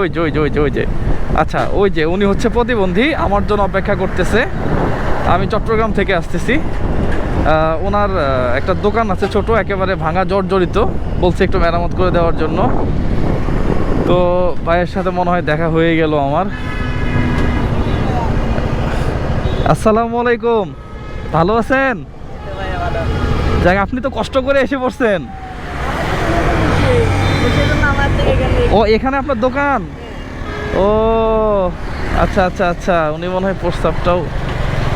ওই যে ওই যে ওই যে ওই যে। আচ্ছা ওই যে উনি হচ্ছে প্রতিবন্ধী আমার জন্য অপেক্ষা করতেছে। আমি চট্টগ্রাম থেকে আসতেছি। ওনার একটা দোকান আছে ছোট একেবারে ভাঙা জর্জরিত। বলছে একটু মেরামত করে দেওয়ার জন্য। তো ভাইয়ের সাথে মনে হয় দেখা হয়ে গেল আমার। আসসালামু আলাইকুম। ভালো আছেন? যাক আপনি তো কষ্ট করে এসে পড়ছেন। ও, এখানে আপনার দোকান? ও আচ্ছা আচ্ছা আচ্ছা। উনি মনে হয় প্রস্তাবটাও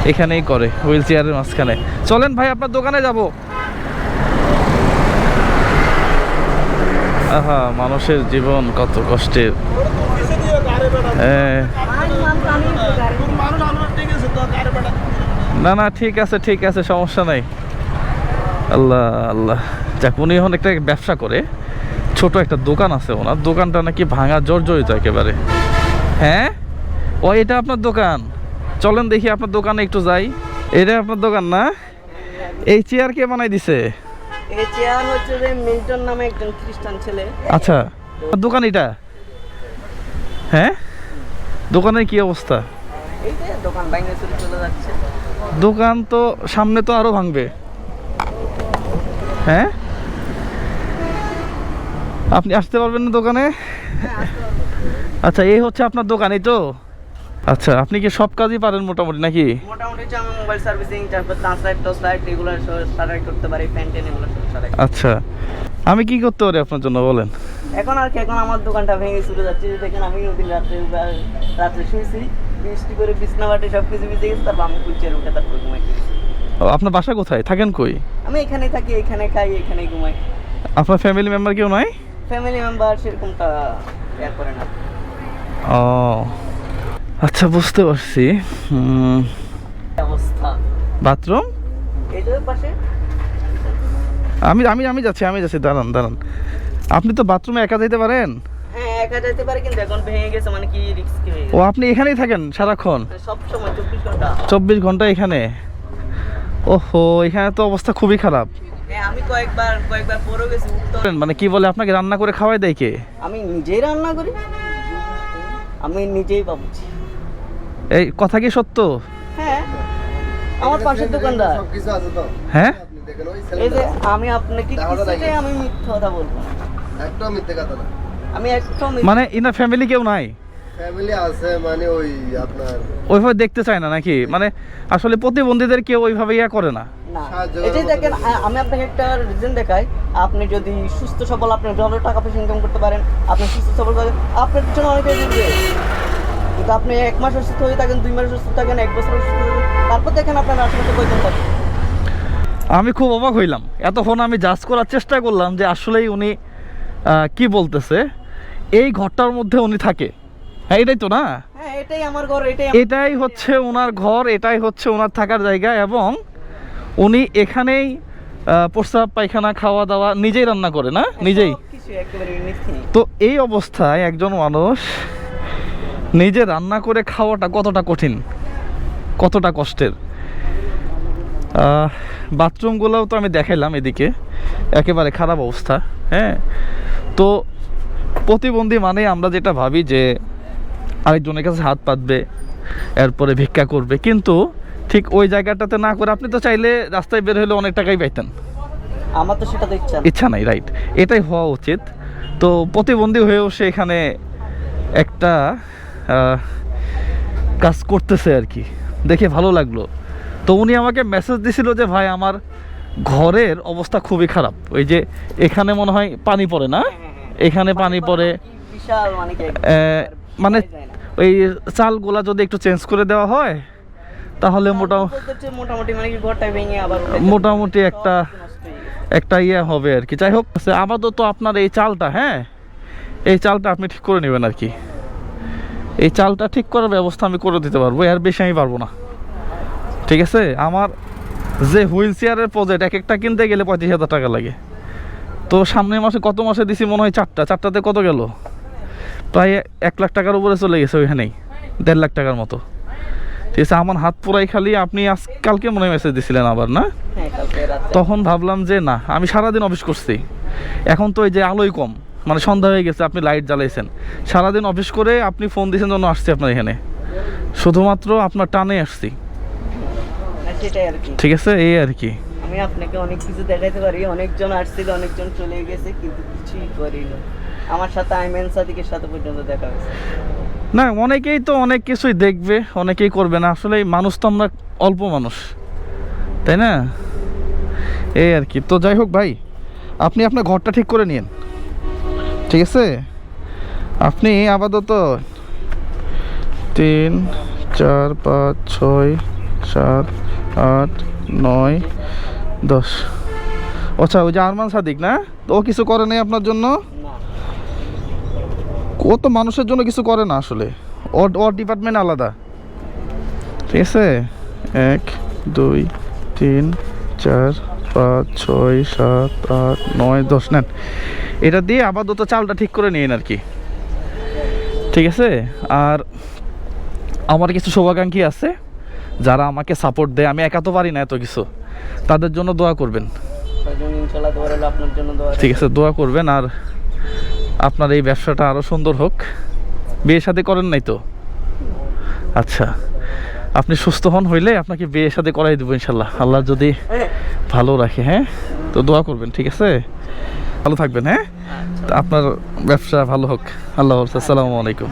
এখানেই করে, হুইল চেয়ারের মাঝখানে। চলেন ভাই, আপনার দোকানে যাব। আহা, মানুষের জীবন কত কষ্টের। না না, ঠিক আছে ঠিক আছে, সমস্যা নাই। আল্লাহ আল্লাহ। যাক, উনি এখন একটা ব্যবসা করে। ছোট একটা দোকান আছে ওনার। দোকানটা নাকি ভাঙা জর্জরিত একেবারে। হ্যাঁ? ও এটা আপনার দোকান। চলেন দেখি আপনার দোকানে একটু যাই। এটা আপনার দোকান না? এই চেয়ার কে বানাই দিছে? এই চেয়ার হচ্ছে যে মিল্টন নামে একজন খ্রিস্টান ছেলে। আচ্ছা। দোকান এটা? হ্যাঁ? দোকানের কি অবস্থা? দোকান ভেঙে চলে চলে যাচ্ছে। দোকান তো সামনে তো আরও ভাঙবে। হ্যাঁ? আপনি আসতে পারবেন না দোকানে? আচ্ছা এই হচ্ছে আপনার দোকান এই তো? আচ্ছা আপনি কি সব কাজই পারেন মোটামুটি নাকি? মোটামুটি আমি মোবাইল সার্ভিসিং তারপর ট্রান্সলাইট টসলাইট এগুলো সারাই করতে পারি ফ্যান টেন এগুলো সব সারাই। আচ্ছা আমি কি করতে পারি আপনার জন্য বলেন? এখন আর কি এখন আমার দোকানটা ভেঙে চলে যাচ্ছে দেখেন আমি ওদিন রাত্রে উবা- রাত্রে শুয়েছি বৃষ্টি করে বিছনা বাটে সব কিছু ভিজে গেছে তারপর আমি কুচিয়ে উঠে তারপর ঘুমাই। আপনার বাসা কোথায়? থাকেন কই? আমি এখানেই থাকি এখানে খাই এখানেই ঘুমাই। আপনার ফ্যামিলি মেম্বার কেউ নাই? ফ্যামিলি মেম্বার সেরকমটা ইয়া করে না। ও আচ্ছা বুঝতে পারছি। অবস্থা? বাথরুম? এই যে পাশে। আমি আমি আমি যাচ্ছি আমি যাচ্ছি দাঁড়ান দাঁড়ান। আপনি তো বাথরুমে একা যেতে পারেন? হ্যাঁ একা যেতে পারে কিন্তু এখন ভেঙে গেছে মানে কি রিস্ক ও আপনি এখানেই থাকেন সারাক্ষণ? সব সময় চব্বিশ ঘণ্টা। এখানে? ওহো এখানে তো অবস্থা খুবই খারাপ। হ্যাঁ আমি কয়েকবার কয়েকবার গেছি মানে কি বলে আপনাকে রান্না করে খাওয়াই দেয় কে? আমি নিজেই রান্না করি। আমি নিজেই পাবছি এই কথা কি সত্য? হ্যাঁ আমার পাশের দোকানদার। সবকিছু আছে তো। হ্যাঁ? আপনি দেখেন ওই এই যে আমি আপনাকে দেখেন। আমি মিথ্যা কথা বলব। একটাও মিথ্যে কথা না। আমি একদম মানে ইনার ফ্যামিলি কেউ নাই? ফ্যামিলি আছে মানে ওই আপনার ওইভাবে দেখতে চায় না নাকি? মানে আসলে প্রতিবন্ধীদের কেউ ওইভাবে ইয়া করে না। না। মতো দেখেন আমি আপনাকে একটা রিজন দেখাই। আপনি যদি সুস্থ সবল আপনি ভালো টাকা পয়সা ইনকাম করতে পারেন আপনি সুস্থ সবল থাকেন আপনার জন্য অনেকে দিবে কিন্তু আপনি এক মাস অসুস্থ হয়ে থাকেন দুই মাস অসুস্থ থাকেন এক বছর অসুস্থ থাকেন তারপর দেখেন আপনার আশেপাশে কয়জন থাকে। আমি খুব অবাক হইলাম। এতক্ষণ আমি জাজ করার চেষ্টা করলাম যে আসলেই উনি কি বলতেছে? এই ঘরটার মধ্যে উনি থাকে। হ্যাঁ এটাই তো না? হ্যাঁ এটাই আমার ঘর এটাই হচ্ছে ওনার ঘর এটাই হচ্ছে ওনার থাকার জায়গা এবং উনি এখানেই প্রস্রাব পায়খানা খাওয়া দাওয়া নিজেই রান্না করে না? নিজেই? একেবারে নিশ্চিত তো এই অবস্থায় একজন মানুষ নিজে রান্না করে খাওয়াটা কতটা কঠিন? কতটা কষ্টের? বাথরুমগুলোও তো আমি দেখাইলাম এদিকে একেবারে খারাপ অবস্থা হ্যাঁ? তো প্রতিবন্ধী মানে আমরা যেটা ভাবি যে আরেকজনের কাছে হাত পাতবে এরপরে ভিক্ষা করবে। কিন্তু ঠিক ওই জায়গাটাতে না করে আপনি তো চাইলে রাস্তায় বের হলে অনেক টাকাই পাইতেন। আমার তো সেটা ইচ্ছা ইচ্ছা নাই রাইট এটাই হওয়া উচিত। তো প্রতিবন্ধী হয়েও সে এখানে একটা কাজ করতেছে আর কি। দেখে ভালো লাগল। তো উনি আমাকে মেসেজ দিছিল যে ভাই আমার ঘরের অবস্থা খুবই খারাপ। ওই যে এখানে মনে হয় পানি পড়ে না? এখানে পানি পড়ে মানে মানে। ওই চালগুলা যদি একটু চেঞ্জ করে দেওয়া হয় তাহলে মোটামুটি মোটামুটি মানে মোটামুটি একটা। একটা ইয়ে হবে আর কি। যাই হোক আচ্ছা, আপাতত আপনার এই চালটা হ্যাঁ? এই চালটা আপনি ঠিক করে নেবেন আর কি। এই চালটা ঠিক করার ব্যবস্থা আমি করে দিতে পারব এর বেশি আমি পারব না। ঠিক আছে? আমার যে হুইল চেয়ারের প্রজেক্ট এক একটা কিনতে গেলে পঁয়ত্রিশ হাজার টাকা লাগে। তো সামনের মাসে কত মাসে দিছি মনে হয় চারটা চারটাতে কত গেল? প্রায় এক লাখ টাকার উপরে চলে গেছে ওইখানেই দেড় লাখ টাকার মতো। ঠিক আছে আমার হাত পুরাই খালি আপনি আজ কালকে মনে মেসেজ দিছিলেন আবার না? হ্যাঁ তখন ভাবলাম যে না আমি সারাদিন অফিস করছি। এখন তো এই যে আলোই কম মানে সন্ধ্যা হয়ে গেছে আপনি লাইট জ্বালাইছেন। সারাদিন অফিস করে আপনি ফোন দিয়েছেন জন্য আসছি আপনার এখানে। শুধুমাত্র আপনার টানে আসছি। ঠিক আছে এই আর কি। আমি আপনাকে অনেক কিছু দেখাইতে পারি অনেকজন আসছিল অনেকজন চলে গেছে কিন্তু কিছুই করি না আমার সাথে আইমেন সাদিকের সাথে পর্যন্ত দেখা হয়েছে। না, অনেকেই তো অনেক কিছুই দেখবে, অনেকেই করবে না। আসলে মানুষ তো আমরা অল্প মানুষ, তাই না? এই আর কি। তো যাই হোক ভাই, আপনি আপনার ঘরটা ঠিক করে নিন ঠিক আছে? আপনি আপাতত তিন, চার, পাঁচ, ছয়, সাত, আট, নয়, দশ। আচ্ছা ওই যে আরমান সাদিক, না? ও কিছু করে নাই আপনার জন্য? ও তো মানুষের জন্য কিছু করে না আসলে। ওর ওর ডিপার্টমেন্ট আলাদা। ঠিক আছে? এক দুই তিন চার পাঁচ ছয় সাত আট নয় দশ নেন। এটা দিয়ে আপাতত চালটা ঠিক করে নিন আর কি। ঠিক আছে? আর আমার কিছু শুভাকাঙ্ক্ষী আছে যারা আমাকে সাপোর্ট দেয়। আমি একা তো পারি না এত কিছু। তাদের জন্য দোয়া করবেন। ঠিক আছে দোয়া করবেন। আর আপনার এই ব্যবসাটা আরও সুন্দর হোক। বিয়ে সাথে করেন নাই তো? আচ্ছা। আপনি সুস্থ হন হইলে আপনাকে বিয়ে সাথে করাই দেবো ইনশাল্লাহ। আল্লাহ যদি ভালো রাখে হ্যাঁ? তো দোয়া করবেন, ঠিক আছে? ভালো থাকবেন হ্যাঁ? আপনার ব্যবসা ভালো হোক। আল্লাহ আসসালামু আলাইকুম।